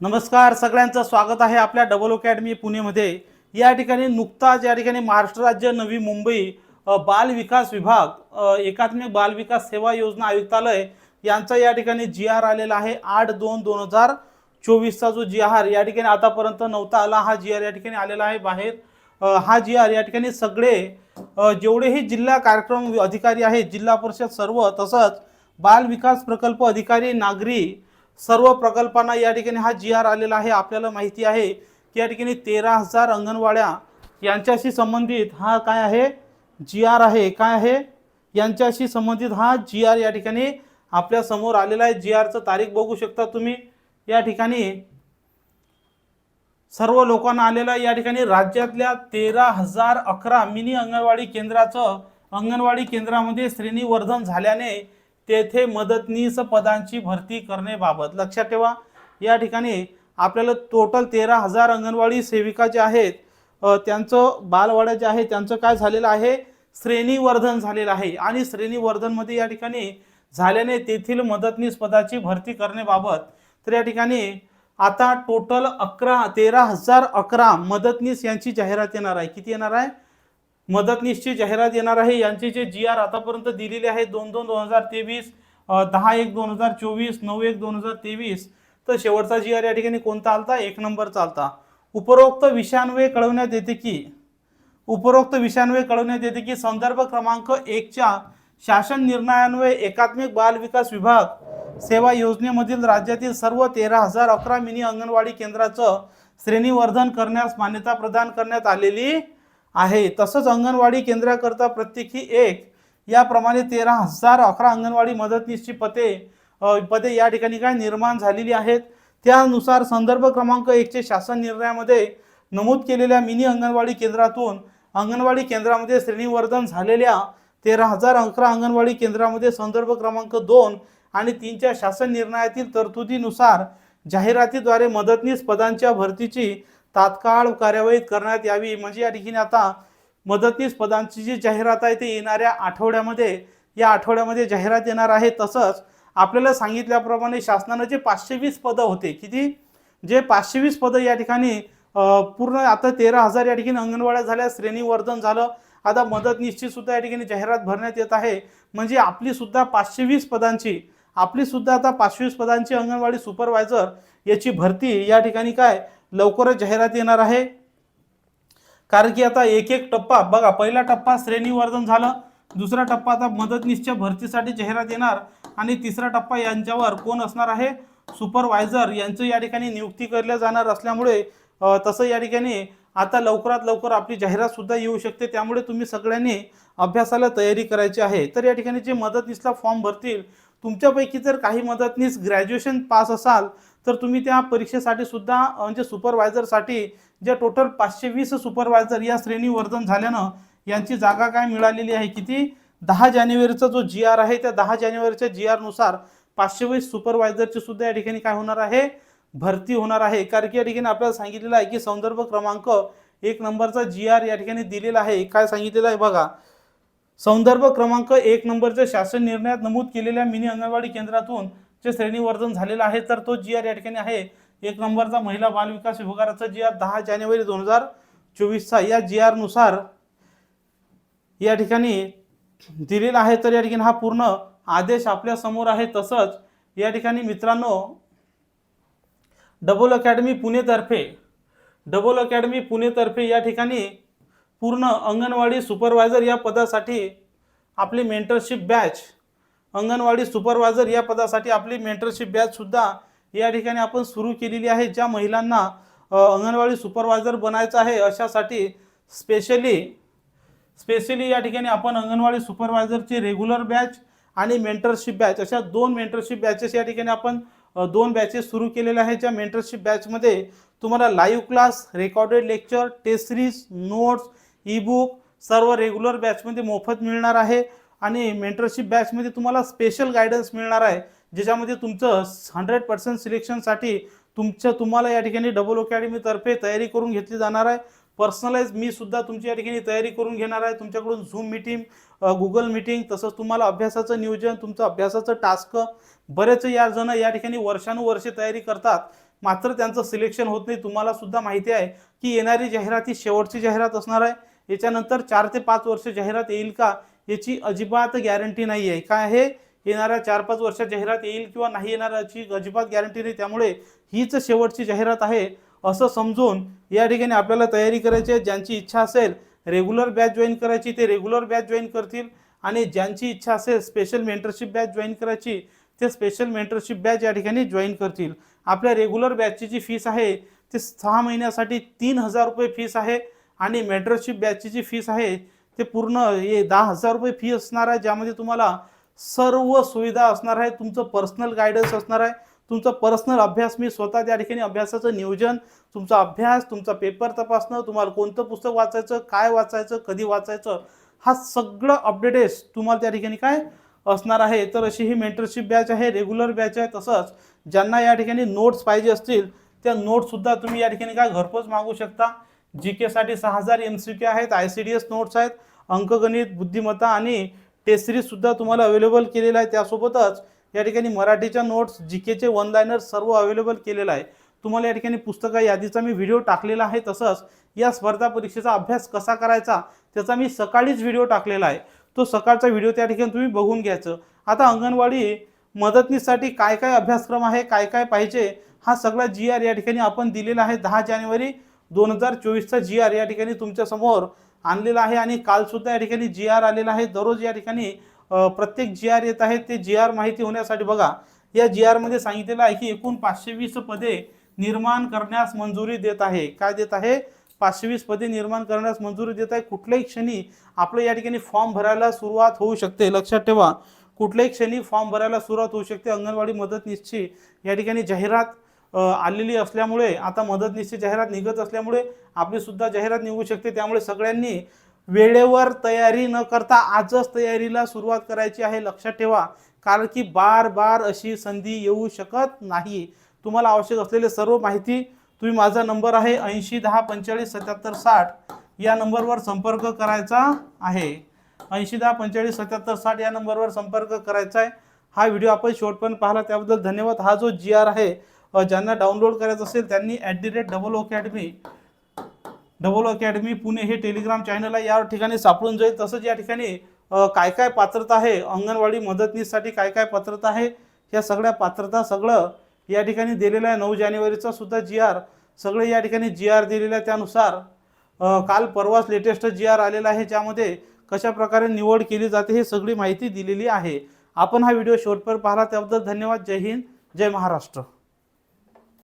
नमस्कार सगळ्यांचं स्वागत आहे आपल्या डबल अकॅडमी पुणेमध्ये. या ठिकाणी नुकताच या ठिकाणी महाराष्ट्र राज्य नवी मुंबई बाल विकास विभाग एकात्मिक बाल विकास सेवा योजना आयुक्तालय यांचा या ठिकाणी जी आर आलेला आहे. आठ दोन दोन हजार चोवीसचा जो जी आर या ठिकाणी आतापर्यंत नव्हता आला हा जी आर या ठिकाणी आलेला आहे बाहेर. हा जी आर या ठिकाणी सगळे जेवढेही जिल्हा कार्यक्रम अधिकारी आहेत जिल्हा परिषद सर्व तसंच बाल विकास प्रकल्प अधिकारी नागरी सर्व प्रकल्पांना या ठिकाणी हा जी आर आलेला आहे आपल्याला माहिती आहे की या ठिकाणी तेरा हजार अंगणवाड्या यांच्याशी संबंधित हा काय आहे? जी आर आहे. काय आहे? यांच्याशी संबंधित हा जी आर या ठिकाणी आपल्यासमोर आलेला आहे. जी आरचं तारीख बघू शकता तुम्ही. या ठिकाणी सर्व लोकांना आलेला आहे. या ठिकाणी राज्यातल्या तेरा हजार अकरा मिनी अंगणवाडी केंद्राचं अंगणवाडी केंद्रामध्ये श्रेणीवर्धन झाल्याने तेथे मदतनीस पदांची भरती करण्याबाबत. लक्षात ठेवा या ठिकाणी आपल्याला टोटल तेरा हजार अंगणवाडी सेविका जे आहेत त्यांचं बालवाड्या जे आहे त्यांचं काय झालेलं आहे? श्रेणीवर्धन झालेलं आहे. आणि श्रेणीवर्धनमध्ये या ठिकाणी झाल्याने तेथील मदतनीस पदाची भरती करण्याबाबत तर या ठिकाणी आता टोटल अकरा तेरा हजार अकरा मदतनीस यांची जाहिरात येणार आहे. किती येणार आहे? मदतनीसची जाहिरात येणार आहे. यांचे जे जी आर आतापर्यंत दिलेले आहे दोन दोन दोन हजार तेवीस दहा एक दोन हजार चोवीस नऊ एक दोन हजार तेवीस तर शेवटचा जी आर या ठिकाणी कोणता आलता? एक नंबर चालता उपरोक्त विषयान्वये कळवण्यात येते की उपरोक्त विषयान्वये कळवण्यात येते की संदर्भ क्रमांक एकच्या शासन निर्णयान्वये एकात्मिक बाल विकास विभाग सेवा योजनेमधील राज्यातील सर्व तेरा हजार अकरा मिनी अंगणवाडी केंद्राचं श्रेणीवर्धन करण्यास मान्यता प्रदान करण्यात आलेली आहे. तसंच अंगणवाडी केंद्राकरता प्रत्येकी एक याप्रमाणे तेरा हजार अकरा अंगणवाडी मदतनीसची पदे पदे या ठिकाणी काय निर्माण झालेली आहेत. त्यानुसार संदर्भ क्रमांक एकचे शासन निर्णयामध्ये नमूद केलेल्या मिनी अंगणवाडी केंद्रातून अंगणवाडी केंद्रामध्ये श्रेणीवर्धन झालेल्या तेरा हजार अकरा अंगणवाडी केंद्रामध्ये संदर्भ क्रमांक दोन आणि तीनच्या शासन निर्णयातील तरतुदीनुसार जाहिरातीद्वारे मदतनीस पदांच्या भरतीची तात्काळ कार्यवाही करण्यात यावी. म्हणजे या ठिकाणी आता मदतनीस पदांची जी जाहिरात आहे ती येणाऱ्या आठवड्यामध्ये या आठवड्यामध्ये जाहिरात येणार आहे. तसंच आपल्याला सांगितल्याप्रमाणे शासनानं जे पाचशे वीस पदं होते किती? जे पाचशे वीस पदं या ठिकाणी पूर्ण आता तेरा हजार या ठिकाणी अंगणवाड्या झाल्या श्रेणीवर्धन झालं. आता मदतनीसची सुद्धा या ठिकाणी जाहिरात भरण्यात येत आहे. म्हणजे आपली सुद्धा पाचशे वीस पदांची आपली सुद्धा आता पाचशे वीस पदांची अंगणवाडी सुपरवायझर याची भरती या ठिकाणी काय? लवकरच जाहिरात येणार आहे. कारण की आता एक एक टप्पा बघा पहिला टप्पा श्रेणीवर्धन झालं दुसरा टप्पा आता मदतनीसच्या भरतीसाठी जाहिरात येणार आणि तिसरा टप्पा यांच्यावर कोण असणार आहे? सुपरवायझर यांचं या ठिकाणी नियुक्ती केल्या जाणार असल्यामुळे तसं या ठिकाणी आता लवकरात लवकर आपली जाहिरातसुद्धा येऊ शकते. त्यामुळे तुम्ही सगळ्यांनी अभ्यासाला तयारी करायची आहे. तर या ठिकाणी जे मदतनीसला फॉर्म भरतील तुमच्यापैकी जर काही मदतनीस ग्रॅज्युएशन पास असाल तर तुम्ही त्या परीक्षेसाठी सुद्धा म्हणजे सुपरवायझरसाठी जे टोटल पाचशे वीस सुपरवायझर या श्रेणीवर्धन झाल्यानं यांची जागा काय मिळालेली आहे किती? दहा जानेवारीचा जो जी आर आहे त्या दहा जानेवारीच्या जी आरनुसार पाचशे वीस सुपरवायझरची सुद्धा या ठिकाणी काय होणार आहे? भरती होणार आहे. कारण की या ठिकाणी आपल्याला सांगितलेलं आहे की संदर्भ क्रमांक एक नंबरचा जी आर या ठिकाणी दिलेला आहे. काय सांगितलेलं आहे बघा. संदर्भ क्रमांक एक नंबरच्या शासन निर्णयात नमूद केलेल्या मिनी अंगणवाडी केंद्रातून जे श्रेणीवर्धन झालेलं आहे तर तो जी आर या ठिकाणी आहे. एक नंबरचा महिला बाल विकास विभागाचा जी आर दहा जानेवारी दोन हजार चोवीसचा या जी आरनुसार या ठिकाणी दिलेला आहे तर या ठिकाणी हा पूर्ण आदेश आपल्यासमोर आहे. तसंच या ठिकाणी मित्रांनो डबल अकॅडमी पुणेतर्फे डबल अकॅडमी पुणेतर्फे या ठिकाणी पूर्ण अंगणवाडी सुपरवायझर या पदासाठी आपली मेंटरशिप बॅच अंगणवाडी सुपरवायझर या पदासाठी आपली मेंटरशिप बॅचसुद्धा या ठिकाणी आपण सुरू केलेली आहे ज्या महिलांना अंगणवाडी सुपरवायझर बनायचं आहे अशासाठी स्पेशली स्पेशली या ठिकाणी आपण अंगणवाडी सुपरवायझरची रेग्युलर बॅच आणि मेंटरशिप बॅच अशा दोन मेंटरशिप बॅचेस या ठिकाणी आपण दोन बॅचेस सुरू केलेल्या आहेत. ज्या मेंटरशिप बॅचमध्ये तुम्हाला live class recorded lecture test series notes ebook सर्व रेग्युलर बॅचमध्ये मोफत मिळणार आहे. आणि मेंटरशिप बॅचमध्ये तुम्हाला स्पेशल गायडन्स मिळणार आहे ज्याच्यामध्ये तुमचं हंड्रेड पर्सेंट सिलेक्शनसाठी तुमच्या तुम्हाला या ठिकाणी डबल अकॅडमीतर्फे तयारी करून घेतली जाणार आहे. पर्सनलाइज मी सुद्धा तुमची या ठिकाणी तयारी करून घेणार आहे. तुमच्याकडून झूम मिटिंग गुगल मिटिंग तसंच तुम्हाला अभ्यासाचं नियोजन तुमचं अभ्यासाचं टास्क बरेच या जण या ठिकाणी वर्षानुवर्षे तयारी करतात. मात्र त्यांचं सिलेक्शन होत नाही. तुम्हाला सुद्धा माहिती आहे की येणारी जाहिरात ही शेवटची जाहिरात असणार आहे. याच्यानंतर चार ते पाच वर्ष जाहिरात येईल का? याची अजिबात गॅरंटी नाही आहे. काय आहे? येणाऱ्या चार पाच वर्षात जाहिरात येईल किंवा नाही येणार याची अजिबात गॅरंटी नाही. त्यामुळे हीच शेवटची जाहिरात आहे असं समजून या ठिकाणी आपल्याला तयारी करायची आहे. ज्यांची इच्छा असेल रेग्युलर बॅच जॉईन करायची ते रेग्युलर बॅच जॉईन करतील. आणि ज्यांची इच्छा असेल स्पेशल मेंटरशिप बॅच जॉईन करायची ते स्पेशल मेंटरशिप बॅच या ठिकाणी जॉईन करतील. आपल्या रेग्युलर बॅचची जी फीस आहे ती सहा महिन्यासाठी तीन हजार रुपये फीस आहे. आणि मेंटरशिप बॅचची जी फीस आहे ते पूर्ण हे दहा हजार रुपये फी असणार आहे ज्यामध्ये तुम्हाला सर्व सुविधा असणार आहे. तुमचं पर्सनल गायडन्स असणार आहे. तुमचा पर्सनल अभ्यास मी स्वतः त्या ठिकाणी अभ्यासाचं नियोजन तुमचा अभ्यास तुमचा पेपर तपासणं तुम्हाला कोणतं पुस्तक वाचायचं काय वाचायचं कधी वाचायचं हा सगळं अपडेटेस तुम्हाला त्या ठिकाणी काय असणार आहे? तर अशी ही मेंटरशिप बॅच आहे रेग्युलर बॅच आहे. तसंच ज्यांना या ठिकाणी नोट्स पाहिजे असतील त्या नोट्ससुद्धा तुम्ही या ठिकाणी काय घरपोच मागू शकता. जी केसाठी सहा हजार एम सी क्यू आहेत I C D S notes आहेत. अंकगणित बुद्धिमत्ता आणि टेस्ट सिरीजसुद्धा तुम्हाला अवेलेबल केलेला आहे. त्यासोबतच या ठिकाणी मराठीच्या नोट्स जी केचे वन लायनर सर्व अवेलेबल केलेलं आहे. तुम्हाला या ठिकाणी पुस्तका यादीचा मी व्हिडिओ टाकलेला आहे. तसंच या स्पर्धा परीक्षेचा अभ्यास कसा करायचा त्याचा मी सकाळीच व्हिडिओ टाकलेला आहे. तो सकाळचा व्हिडिओ त्या ठिकाणी तुम्ही बघून घ्यायचं. आता अंगणवाडी मदतनीसाठी काय काय अभ्यासक्रम आहे काय काय पाहिजे हा सगळा जी आर या ठिकाणी आपण दिलेला आहे. दहा जानेवारी दोन हजार चोवीसचा जी आर या ठिकाणी तुमच्यासमोर आणलेला आहे आणि कालसुद्धा या ठिकाणी जी आर आलेला आहे. दररोज या ठिकाणी प्रत्येक जी आर येत आहे. ते जी आर माहिती होण्यासाठी बघा या जी आरमध्ये सांगितलेलं आहे की एकूण पाचशे वीस पदे निर्माण करण्यास मंजुरी देत आहे. काय देत आहे? पाचशे वीस पदे निर्माण करण्यास मंजुरी देत आहे. कुठल्याही क्षणी आपलं या ठिकाणी फॉर्म भरायला सुरुवात होऊ शकते. लक्षात ठेवा कुठल्याही क्षणी फॉर्म भरायला सुरुवात होऊ शकते. अंगणवाडी मदतनीसची या ठिकाणी जाहिरात आलेली असल्यामुळे आता मदतनीसची जाहिरात निघत असल्यामुळे आपलीसुद्धा जाहिरात निघू शकते. त्यामुळे सगळ्यांनी वेळेवर तयारी न करता आजच तयारीला सुरुवात करायची आहे. लक्षात ठेवा कारण की बार बार अशी संधी येऊ शकत नाही. तुम्हाला आवश्यक असलेले सर्व माहिती तुम्ही माझा नंबर आहे ऐंशी दहा पंचेचाळीस सत्याहत्तर साठ. या नंबरवर संपर्क करायचा आहे. ऐंशी दहा पंचेचाळीस सत्याहत्तर साठ या नंबरवर संपर्क करायचा आहे. हा व्हिडिओ आपण शेवटपर्यंत पाहिला. त्याबद्दल धन्यवाद. हा जो जी आर आहे ज्यांना डाउनलोड करायचं असेल त्यांनी at the rate double academy double academy Pune हे टेलिग्राम चॅनल आहे या ठिकाणी सापडून जाईल. तसंच या ठिकाणी काय काय पात्रता आहे अंगणवाडी मदतनीससाठी काय काय पात्रता आहे या सगळ्या पात्रता सगळं या ठिकाणी दिलेलं आहे. नऊ जानेवारीचा सुद्धा जी आर सगळे या ठिकाणी जी आर दिलेलं आहे त्यानुसार. काल परवाच लेटेस्ट जी आर आलेला आहे ज्यामध्ये कशा प्रकारे निवड केली जाते हे सगळी माहिती दिलेली आहे. आपण हा व्हिडिओ शेवटपर्यंत पाहिला त्याबद्दल धन्यवाद. जय हिंद जय महाराष्ट्र.